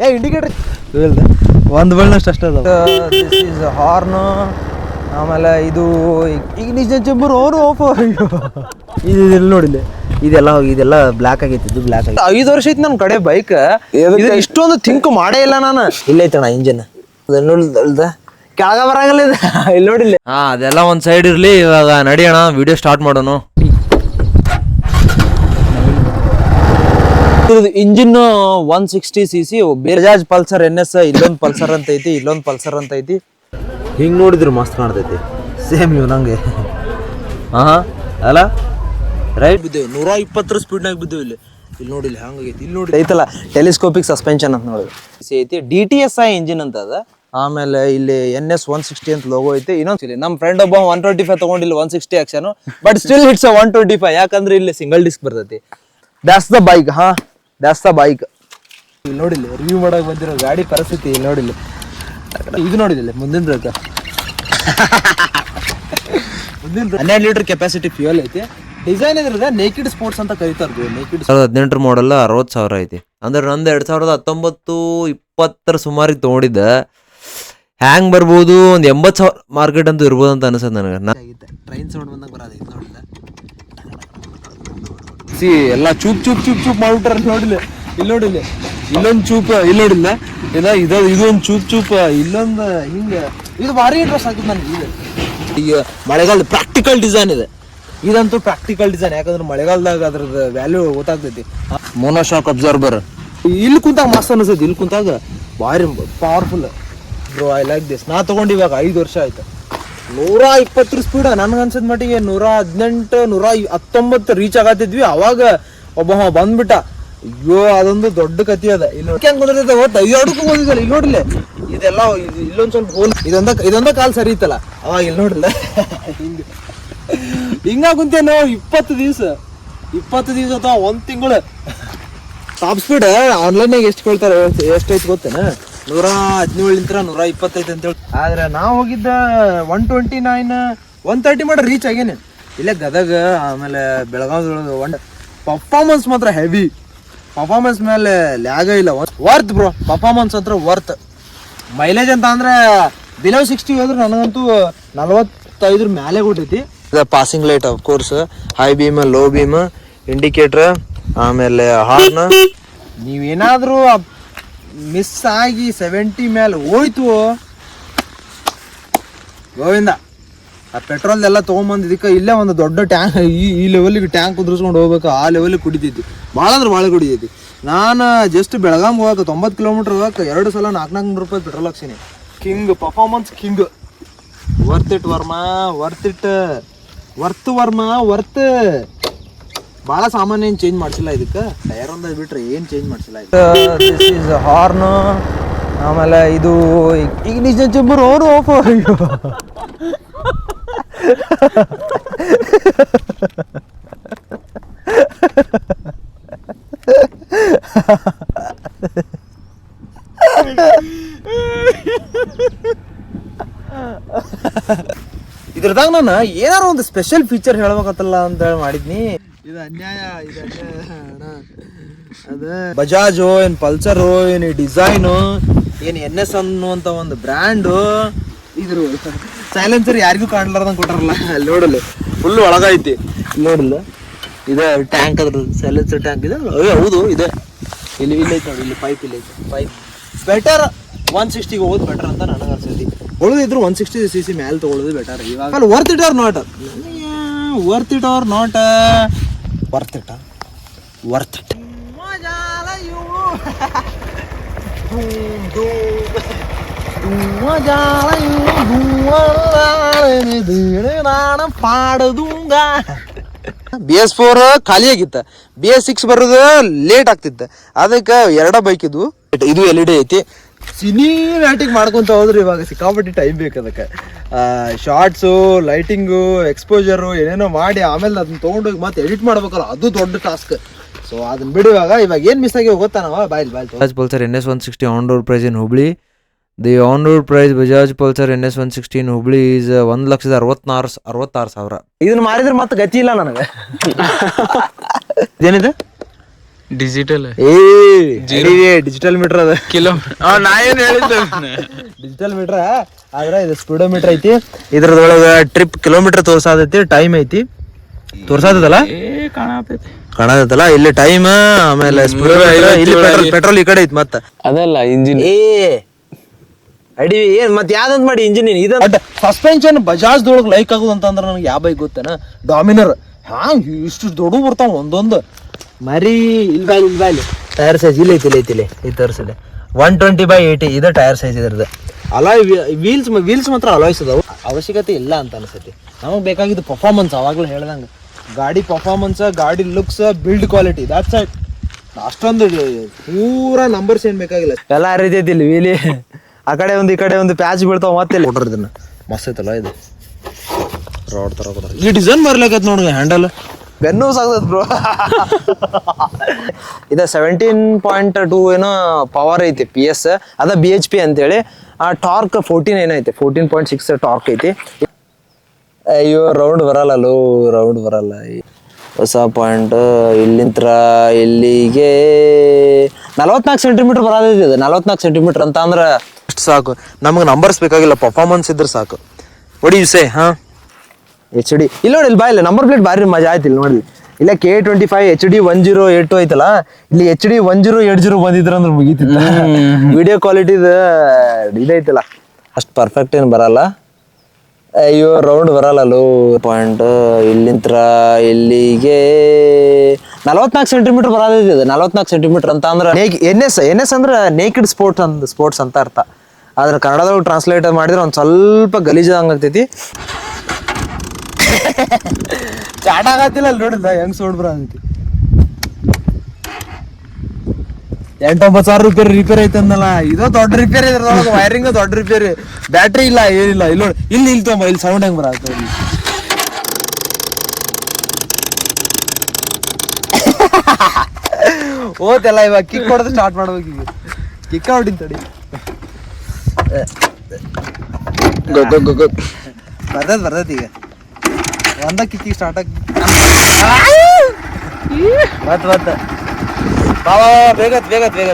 ಏ ಇಂಡಿಕೇಟರ್ ಒಂದು ಬಣ್ಣಷ್ಟು ಅಷ್ಟೇ ಅದ ದಿಸ್ ಈಸ್ ಹಾರ್ನ್ ಆಮೇಲೆ ಇದು ಈಗ ನಿಜ ಜಂಬರ್ ಆಫ್ ಇದು ಇಲ್ಲಿ ನೋಡಿಲ್ಲ ಇದೆಲ್ಲ ಹೋಗಿ ಇದೆಲ್ಲ ಬ್ಲ್ಯಾಕ್ ಆಗೈತಿ ಇದು ಬ್ಲ್ಯಾಕ್ ಆಗೈತಿ ಐದು ವರ್ಷ ಐತಿ ನನ್ನ ಕಡೆ ಬೈಕ್ ಇಷ್ಟೊಂದು ಥಿಂಕ್ ಮಾಡೇ ಇಲ್ಲ ನಾನು. ಇಲ್ಲೈತಣ ಇಂಜಿನ್ ನೋಡಿಲ್ದ ಕೆಳಗ ಬರಂಗಿಲ್ಲ ಇದು. ಇಲ್ಲಿ ನೋಡಿಲ್ಲ ಹಾ ಅದೆಲ್ಲ ಒಂದು ಸೈಡ್ ಇರ್ಲಿ. ಇವಾಗ ನಡಿಯೋಣ ವಿಡಿಯೋ ಸ್ಟಾರ್ಟ್ ಮಾಡೋಣ. Engine one sixty C C Bajaj Pulsar N S ಇಲ್ಲೊಂದು ಪಲ್ಸರ್ ಅಂತ ಐತಿ ಇಲ್ಲೊಂದು ಪಲ್ಸರ್ ಅಂತ ಐತಿ. ಹಿಂಗೆ ನೋಡಿದ್ರು ಮಸ್ತ್ ಕಾಣ್ತೈತಿ. ಸೇಮ್ ಇವ್ ನಂಗೆ ಹಾ ಅಲ್ಲ? ರೈಟ್ ಬಿದ್ದೇವು ನೂರ ಇಪ್ಪತ್ತರ ಸ್ಪೀಡ್ನಾಗ ಬಿದ್ದೇವೆ ಇಲ್ಲಿ. ಇಲ್ಲಿ ನೋಡಿಲ್ಲ ಹಂಗಾಗೈತಿ ಇಲ್ಲಿ ನೋಡಿ ಐತಲ್ಲ ಟೆಲಿಸ್ಕೋಪಿಕ್ ಸಸ್ಪೆನ್ಷನ್ ಅಂತ ನೋಡಿ ಸಿ ಐತಿ D T S I engine ಅಂತ ಅದ. ಆಮೇಲೆ ಇಲ್ಲಿ ಎನ್ ಎಸ್ ಒನ್ ಸಿಕ್ಸ್ಟಿ ಅಂತ ಲೋಗೋ ಐತಿ. ಇನ್ನೊಂದು ಇಲ್ಲಿ ನಮ್ಮ ಫ್ರೆಂಡ್ ಒಬ್ಬ ಒನ್ ಟ್ವೆಂಟಿ ಫೈವ್ ತಗೊಂಡಿಲ್ಲ one sixty action but still it's one twenty five ಯಾಕಂದ್ರೆ ಇಲ್ಲಿ ಸಿಂಗಲ್ ಡಿಸ್ಕ್ ಬರ್ತೈತಿ. ದಾಸ್ ದ ಬೈಕ್ ಹಾ? ದ್ಯಾಟ್ಸ್ ದ ಬೈಕ್ ನೋಡಿಲ್ಲ ರಿವ್ಯೂ ಮಾಡಕ್ ಬಂದಿರೋ ಗಾಡಿ ಪರಿಸ್ಥಿತಿ ನೋಡಿಲ್ಲ. ಇದು ನೋಡಿದಿಲ್ಲ ಮುಂದಿನ ಬ್ರೇಕ್ ಮುಂದಿನ ಹನ್ನೆರಡು ಲೀಟರ್ ಕೆಪಾಸಿಟಿ ಫ್ಯೂಯಲ್ ಐತಿ. ಡಿಸೈನ್ ಇದ್ರದ ನೇಕಿಡ್ ಸ್ಪೋರ್ಟ್ಸ್ ಅಂತ ಕರೀತಾರ ನೇಕಿಡ್ ಸಾವಿರದ ಹದಿನೆಂಟರ ಮಾಡಲ್ ಅರವತ್ತು ಸಾವಿರ ಐತಿ. ಅಂದ್ರೆ ನಂದು ಎರಡು ಸಾವಿರದ ಹತ್ತೊಂಬತ್ತು ಇಪ್ಪತ್ತರ ಸುಮಾರಿಗೆ ತಗೊಂಡಿದ್ದ. ಹ್ಯಾಂಗ್ ಬರ್ಬೋದು? ಒಂದು ಎಂಬತ್ತು ಸಾವಿರ ಮಾರ್ಕೆಟ್ ಅಂತ ಇರ್ಬೋದು ಅಂತ ಅನಿಸುತ್ತೆ ನನಗೆ. ಟ್ರೈನ್ ಸೌಂಡ್ ಬಂದಾಗ ಬರೋದು ನೋಡಿಲ್ಲ. ಸಿ ಎಲ್ಲ ಚೂಪ್ ಚೂಪ್ ಚೂಪ್ ಚೂಪ್ ಮಾಡ್ಬಿಟ್ರ ನೋಡಿಲ್ಲ. ಇಲ್ಲಿ ನೋಡಿಲ್ಲ. ಇಲ್ಲೊಂದು ಚೂಪ್ ಇಲ್ಲಿ ನೋಡಿಲ್ಲ. ಇಲ್ಲ ಇದು ಇದೊಂದು ಚೂಪ್ ಚೂಪ್ ಇಲ್ಲೊಂದು ಹಿಂಗ. ಇದು ಭಾರಿ ಇಂಟ್ರೆಸ್ಟ್ ಆಗ್ತದೆ ನನಗೆ ಇದು. ಈಗ ಮಳೆಗಾಲದ ಪ್ರಾಕ್ಟಿಕಲ್ ಡಿಸೈನ್ ಇದೆ. ಇದಂತೂ ಪ್ರಾಕ್ಟಿಕಲ್ ಡಿಸೈನ್ ಯಾಕಂದ್ರೆ ಮಳೆಗಾಲದಾಗ ಅದ್ರದ್ದು ವ್ಯಾಲ್ಯೂ ಗೊತ್ತಾಗ್ತೈತಿ. ಮೋನೋಶಾಕ್ ಅಬ್ಸರ್ಬರ್ ಇಲ್ಲಿ ಕುಂತಾಗ ಮಸ್ತ್ ಅನಿಸ್ತೈತಿ ಇಲ್ಲಿ ಕುಂತಾಗ ಭಾರಿ powerful bro I like this ನಾ ತಗೊಂಡು ಇವಾಗ ಐದು ವರ್ಷ ಆಯ್ತು. ನೂರ ಇಪ್ಪತ್ತರ ಸ್ಪೀಡ್ ನನ್ಗೆ ಅನ್ಸದ್ ಮಟ್ಟಿಗೆ ನೂರ ಹದಿನೆಂಟು ನೂರ ಹತ್ತೊಂಬತ್ತು ರೀಚ್ ಆಗತ್ತಿದ್ವಿ. ಅವಾಗ ಒಬ್ಬ ಬಂದ್ಬಿಟ್ಟ. ಅಯ್ಯೋ, ಅದೊಂದು ದೊಡ್ಡ ಕತಿ ಅದ. ಇಲ್ಲಿ ಕುಂದಿರ್ತೈತೆ ಐದಕ್ಕೂ ಹೋಗಿದ್ದಲ್ಲ ಇಲ್ಲಿ ನೋಡಿಲ್ಲ ಇದೆಲ್ಲ ಇದು- ಇಲ್ಲೊಂದ್ ಸ್ವಲ್ಪ ಹೋಲ್ ಇದೊಂದ ಇದೊಂದ ಕಾಲ್ ಸರಿ ಇತ್ತಲ್ಲ? ಅವಾಗ ಇಲ್ಲಿ ನೋಡಿಲ್ಲ ಹಿಂಗ ಹಿಂಗ ಕುಂತೇನೋ ಇಪ್ಪತ್ತು ದಿವ್ಸ. ಇಪ್ಪತ್ತು ದಿವಸ ಅಥವಾ ಒಂದ್ ತಿಂಗಳು. ಟಾಪ್ ಸ್ಪೀಡ್ ಆನ್ಲೈನ್ಯಾಗ ಎಷ್ಟು ಕೇಳ್ತಾರೆ? ಎಷ್ಟು ಗೊತ್ತೇನಾ ಗೊತ್ತೇನ? ನೂರ ಹದಿನೇಳಿಂತ್ರ ನೂರ ಅಂತ ಅಂತೇಳಿ. ಆದ್ರೆ ನಾವು ಹೋಗಿದ್ದ one twenty nine one thirty ಮಾಡಿ ರೀಚ್ ಆಗೇನೆ. ಇಲ್ಲೇ ಗದಗ ಆಮೇಲೆ ಬೆಳಗಾವ್ದೊಳಗೆ ಒನ್ ಪರ್ಫಾರ್ಮೆನ್ಸ್ ಮಾತ್ರ ಹೆವಿ ಪರ್ಫಾರ್ಮೆನ್ಸ್ ಮೇಲೆ ಲ್ಯಾಗ ಇಲ್ಲ. ವರ್ತ್ ಬ್ರೋ ಪರ್ಫಾರ್ಮೆನ್ಸ್ ಅಂತ ವರ್ತ್ ಮೈಲೇಜ್ ಅಂತ ಅಂದ್ರೆ ಬಿಲೋ ಸಿಕ್ಸ್ಟಿ ಹೋದ್ರೆ ನನಗಂತೂ ನಲವತ್ತೈದ್ರ ಮೇಲೆ ಕೊಟ್ಟೈತಿ. Passing light of course high beam low beam indicator ಆಮೇಲೆ ಹಾರ್ನ್ ನೀವೇನಾದ್ರೂ ಮಿಸ್ ಆಗಿ ಸೆವೆಂಟಿ ಮೇಲೆ ಹೋಯ್ತು. ಗೋವಿಂದ, ಆ ಪೆಟ್ರೋಲ್ ಎಲ್ಲ ತೊಗೊಂಬಂದು ಇದಕ್ಕೆ ಇಲ್ಲೇ ಒಂದು ದೊಡ್ಡ ಟ್ಯಾಂಕ್ ಈ ಈ ಲೆವೆಲ್ಗೆ ಟ್ಯಾಂಕ್ ಕುದ್ರಿಸ್ಕೊಂಡು ಹೋಗ್ಬೇಕು. ಆ ಲೆವೆಲ್ಗೆ ಕುಡಿದಿದ್ದು ಭಾಳ ಅಂದ್ರೆ ಭಾಳ ಕುಡಿತೈತಿ ನಾನು ಜಸ್ಟ್ ಬೆಳಗಾಂ ಹೋಗಕ್ಕೆ ತೊಂಬತ್ತು ಕಿಲೋಮೀಟ್ರ್ ಹೋಗಕ್ಕೆ ಎರಡು ಸಲ ನಾಲ್ಕು ನಾಲ್ಕು ನೂರು ರೂಪಾಯಿ petrol ಹಾಕ್ಸೀನಿ. King performance king worth it Varma worth it worth Varma worth ಭಾಳ ಸಾಮಾನ್ಯ ಏನು ಚೇಂಜ್ ಮಾಡಿಸಿಲ್ಲ ಇದಕ್ಕೆ? ಟೈರ್ ಒಂದ ಬಿಟ್ರೆ ಏನು ಚೇಂಜ್ ಮಾಡಿಸಿಲ್ಲ ದಿಸ್ ಈಸ್ ಹಾರ್ನ್ ಆಮೇಲೆ ಇದು ಈಗ ನಿಜ ಜಂಬರ್ ಅವರು ಅಯ್ಯೋ ಇದ್ರದಾಗ ನಾನು ಏನಾರ ಒಂದು ಸ್ಪೆಷಲ್ ಫೀಚರ್ ಹೇಳ್ಬೇಕತ್ತಲ್ಲ ಅಂತ ಹೇಳಿ ಮಾಡಿದ್ನಿ. ಅನ್ಯಾಯ ಇದು ಅದ. ಬಜಾಜು ಏನ್ ಪಲ್ಸರು ಏನ್ ಡಿಸೈನು ಏನ್ ಎನ್ ಎಸ್ ಅನ್ನುವಂತ ಒಂದು ಬ್ರ್ಯಾಂಡ್. ಇದ್ರು ಸೈಲೆನ್ಸರ್ ಯಾರಿಗೂ ಕಾಣ್ಲಾರ್ದಂಗ್ ಕೊಟ್ಟಾರಲ್ಲ ಅಲ್ಲಿ ನೋಡಲ್ಲ ಫುಲ್ ಒಳಗೈತಿ. ನೋಡಲ್ಲ. ಇದೆ ಟ್ಯಾಂಕ್ ಅದ್ರ ಸೈಲೆನ್ಸರ್ ಟ್ಯಾಂಕ್ ಇದೆ. ಅಯ್ಯೋ ಹೌದು ಇದೆ. ಇಲ್ಲಿ ಇಲ್ಲಿ ಐತೆ ನೋಡಿ ಇಲ್ಲಿ ಪೈಪ್ ಇಲ್ಲಿ ಐತೆ. ಪೈಪ್ ಬೆಟರ್ ಒನ್ ಸಿಕ್ಸ್ಟಿಗೆ ಹೋಗೋದು ಬೆಟರ್ ಅಂತ ನನಗೆ ಅನ್ಸೈತಿ. ಉಳಿದಿದ್ರು ಒನ್ ಸಿಕ್ಸ್ಟಿ ಸಿ ಸಿ ಮೇಲೆ ತಗೊಳ್ಳೋದು ಬೆಟರ್ ಇವಾಗ worth it or not worth it or not worth it worth it ಪಾಡದುಂಗ B S four ಖಾಲಿ ಆಗಿತ್ತ ಬಿ ಎಸ್ ಸಿಕ್ಸ್ ಬರೋದು ಲೇಟ್ ಆಗ್ತಿತ್ತ. ಅದಕ್ಕೆ ಎರಡ ಬೈಕ್ ಇದು ಇದು ಎಲ್ ಇ ಡಿ ಐತಿ. ಸಿನಿಮ್ಯಾಟಿಕ್ ಮಾಡ್ಕೊಂತ ಹೋದ್ರೆ ಇವಾಗ ಸಿಕ್ಕಾಪಟ್ಟಿ ಟೈಮ್ ಬೇಕು ಅದಕ್ಕೆ. ಶಾರ್ಟ್ಸು ಲೈಟಿಂಗು ಎಕ್ಸ್ಪೋಜರು ಏನೇನೋ ಮಾಡಿ ಆಮೇಲೆ ಅದನ್ನ ತೊಗೊಂಡೋಗಿ ಮತ್ತೆ ಎಡಿಟ್ ಮಾಡ್ಬೇಕಲ್ಲ ಅದು ದೊಡ್ಡ ಟಾಸ್ಕ್ ಸೊ ಅದನ್ನ ಬಿಡುವಾಗ ಇವಾಗ. ಏನು ಮಿಸ್ ಆಗಿ ಗೊತ್ತಾ ನಾವು? Bye bye Bajaj Pulsar N S one sixty on road price in Hubli? The on road price Bajaj Pulsar N S one sixty in Hubli is ಒಂದು ಲಕ್ಷದ ಅರವತ್ನಾರು ಅರವತ್ತಾರು ಸಾವಿರ. ಇದನ್ನ ಮಾರಿದ್ರೆ ಮತ್ತೆ ಗತಿ ಇಲ್ಲ ನನಗೆ. ಇದೇನಿದೆ ಡಿಜಿಟಲ್ ಏ? ಡಿಜಿಟಲ್ ಮೀಟರ್ ಅದ. ಕಿಲೋ ನಾ ಏನ್ ಹೇಳಿದ್ದೆ? ಡಿಜಿಟಲ್ ಮೀಟರ್ ಆದ್ರೆ ಇದು ಸ್ಪೀಡೋಮೀಟರ್ ಐತಿ. ಇದ್ರದೊಳಗ ಟ್ರಿಪ್ ಕಿಲೋಮೀಟರ್ ತೋರ್ಸಾದೈತಿ ಟೈಮ್ ಐತಿ. ತೋರ್ಸಾದಲ್ಲ ಕಾಣತೈತಲ್ಲ ಇಲ್ಲಿ ಟೈಮ್ ಆಮೇಲೆ ಇಲ್ಲಿ ಪೆಟ್ರೋಲ್ ಪೆಟ್ರೋಲ್ ಈ ಕಡೆ ಐತಿ ಮತ್ತ. ಅದಲ್ಲ ಇಂಜಿನ್ ಏ ಅಡಿ ಏನ್ ಮತ್ತೆ ಯಾವ್ದಂತ ಮಾಡಿ ಇಂಜಿನ್ ಇದು ಸಸ್ಪೆನ್ಷನ್ ಬಜಾಜ್ ಬಜಾಜ್ದೊಳಗೆ ಲೈಕ್ ಆಗೋದು ಅಂತಂದ್ರೆ ನನಗೆ ಯಾವ ಬೈಕ್ ಗೊತ್ತೇನ? ಡಾಮಿನರ್ ಹ್ಯಾಂಗ್ ಇಷ್ಟು ದೊಡ್ಡ ಬರ್ತಾವ ಒಂದೊಂದು. ಮರಿ ಇಲ್ಲಿ ಬಾಯ್ ಇಲ್ಲಿ. ಟೈರ್ ಸೈಜ್ ಇಲ್ಲ ಐತಿ ಇಲ್ಲ ಐತಿ, ಇಲ್ಲಿ. ಈ ತೋರಿಸಲಿ ಒನ್ ಟ್ವೆಂಟಿ ಬೈ ಏಯ್ಟಿ ಇದು ಟೈರ್ ಸೈಜ್ ಇದ್ರದ್ದು. ಅಲಾಯ್ ವೀಲ್ಸ್ ವೀಲ್ಸ್ ಮಾತ್ರ ಅಲಾಯ್ಸ್ ಅದಾವು ಅವಶ್ಯಕತೆ ಇಲ್ಲ ಅಂತ ಅನ್ಸುತ್ತೆ. ನಮಗೆ ಬೇಕಾಗಿದ್ದು ಪರ್ಫಾರ್ಮೆನ್ಸ್ ಅವಾಗಲೇ ಹೇಳ್ದಂಗೆ. ಗಾಡಿ ಪರ್ಫಾರ್ಮೆನ್ಸ್ ಗಾಡಿ looks build quality that's it ಅಷ್ಟೊಂದು ಪೂರಾ ನಂಬರ್ಸ್ ಏನು ಬೇಕಾಗಿಲ್ಲ. ಎಲ್ಲ ಹರಿತೈತಿ ಇಲ್ಲಿ ವೀಲಿ ಆ ಕಡೆ ಒಂದು, ಈ ಕಡೆ ಒಂದು ಪ್ಯಾಚ್ ಬೀಳ್ತಾವ ಮತ್ತೆ ಕೊಟ್ರ ಇದನ್ನ. ಮಸ್ತ್ ಐತಲ್ಲ ಇದು. ರೋಡ್ ತರ ಈ ಡಿಸೈನ್ ಬರ್ಲಾಕೈತೆ ನೋಡಿ ಹ್ಯಾಂಡಲ್ ಬೆನ್ನು ಸಾಗ್ತದ ಬ್ರೋ ಇದ ಸೆವೆಂಟೀನ್ ಪಾಯಿಂಟ್ ಟೂ ಏನೋ ಪವರ್ ಐತಿ ಪಿ ಎಸ್ ಅದ ಬಿ ಎಚ್ ಪಿ ಅಂತೇಳಿ. ಆ ಟಾರ್ಕ್ ಫೋರ್ಟೀನ್ ಏನೈತೆ ಫೋರ್ಟೀನ್ ಪಾಯಿಂಟ್ ಸಿಕ್ಸ್ ಟಾರ್ಕ್ ಐತಿ. ಅಯ್ಯೋ ರೌಂಡ್ ಬರಲ್ಲ ಲೋ ರೌಂಡ್ ಬರಲ್ಲ. ಹೊಸ ಪಾಯಿಂಟ್ ಇಲ್ಲಿಂತ್ರ ಇಲ್ಲಿಗೆ ನಲವತ್ನಾಲ್ಕು ಸೆಂಟಿಮೀಟರ್ ಬರಲ್ಲ ಇದು ನಲವತ್ನಾಲ್ಕು ಸೆಂಟಿಮೀಟರ್ ಅಂತ ಅಂದ್ರೆ ಅಷ್ಟು ಸಾಕು. ನಮಗೆ ನಂಬರ್ಸ್ ಬೇಕಾಗಿಲ್ಲ ಪರ್ಫಾರ್ಮೆನ್ಸ್ ಇದ್ರೆ ಸಾಕು. ಒಡಿ ಯು ಸೇ ಹಾ ಎಚ್ ಡಿ ಇಲ್ಲ ನೋಡಿ ಇಲ್ಲಿ ಬಾ ಇಲ್ಲ ನಂಬರ್ ಪ್ಲೇಟ್ ಭಾರಿ ಮಜಾ ಆಯ್ತು ಇಲ್ಲಿ ನೋಡಿ ಇಲ್ಲ. K twenty five H D one zero eight two ಐತಲ್ಲ ಇಲ್ಲಿ H D one zero eight zero ಬಂದಿದ್ರ ಅಂದ್ರೆ ಮುಗೀತಿಲ್ಲ ವಿಡಿಯೋ ಕ್ವಾಲಿಟಿದ ಇದೈತಲ್ಲ ಅಷ್ಟು ಪರ್ಫೆಕ್ಟ್ ಏನು ಬರಲ್ಲ. ಅಯ್ಯೋ ರೌಂಡ್ ಬರಲ್ಲ ಲೋ ಪಾಯಿಂಟ್ ಇಲ್ಲಿಂತ್ರ ಇಲ್ಲಿಗೆ ನಲವತ್ನಾಲ್ಕು ಸೆಂಟಿಮೀಟರ್ ಬರಲ್ಲ ಇದು ನಲವತ್ನಾಲ್ಕು ಸೆಂಟಿಮೀಟರ್ ಅಂತ ಅಂದ್ರೆ ಎನ್ ಎಸ್ ಎನ್ ಎಸ್ ಅಂದ್ರೆ ನೇಕಿಡ್ ಸ್ಪೋರ್ಟ್ಸ್ ಅಂತ ಸ್ಪೋರ್ಟ್ಸ್ ಅಂತ ಅರ್ಥ. ಆದ್ರೆ ಕನ್ನಡದೊಳಗೆ ಟ್ರಾನ್ಸ್ಲೇಟ್ ಮಾಡಿದ್ರೆ ಒಂದು ಸ್ವಲ್ಪ ಗಲೀಜಾದಂಗೆ ಆಗ್ತೈತಿ. ಚಾಟ ಆಗತ್ತಿಲ್ಲ ಅಲ್ಲಿ ನೋಡಿಲ್ಲ ಹೆಂಗ್ ಸೌಂಡ್ ಅಂತ. ಎಂಟೊಂಬತ್ತು ಸಾವಿರ ರೂಪಾಯಿ ರಿಪೇರ್ ಐತೆ ಅಂದಲ್ಲ. ಇದು ದೊಡ್ಡ ರಿಪೇರ್ ಇದ್ರೊಳಗೆ ವೈರಿಂಗ್ ದೊಡ್ಡ ರಿಪೇರಿ ಬ್ಯಾಟ್ರಿ ಇಲ್ಲ ಏನಿಲ್ಲ. ಇಲ್ಲಿ ನೋಡಿ ಇಲ್ಲಿ ಇಲ್ಲಿ ತೊಂಬ ಇಲ್ಲಿ ಸೌಂಡ್ ಹೆಂಗ್ ಬರತ್ತ ಓದೆಲ್ಲ ಇವಾಗ ಕಿಕ್ ಹೊಡೆದು ಸ್ಟಾರ್ಟ್ ಮಾಡ್ಬೇಕು ಈಗ. ಕಿಕ್ಕ ಹೊಡಿನ್ ತಡಿ ಬರ್ತದ ಬರ್ತದ ಈಗ. ಒಂದ ಕಿಕ್ಕಿ ಸ್ಟಾರ್ಟ್ ಆಗಿ ಬತ್ ಬತ್ ಬಾ ಬಾ, ಬಾ, ಬೇಗ ಬೇಗ ಬೇಗ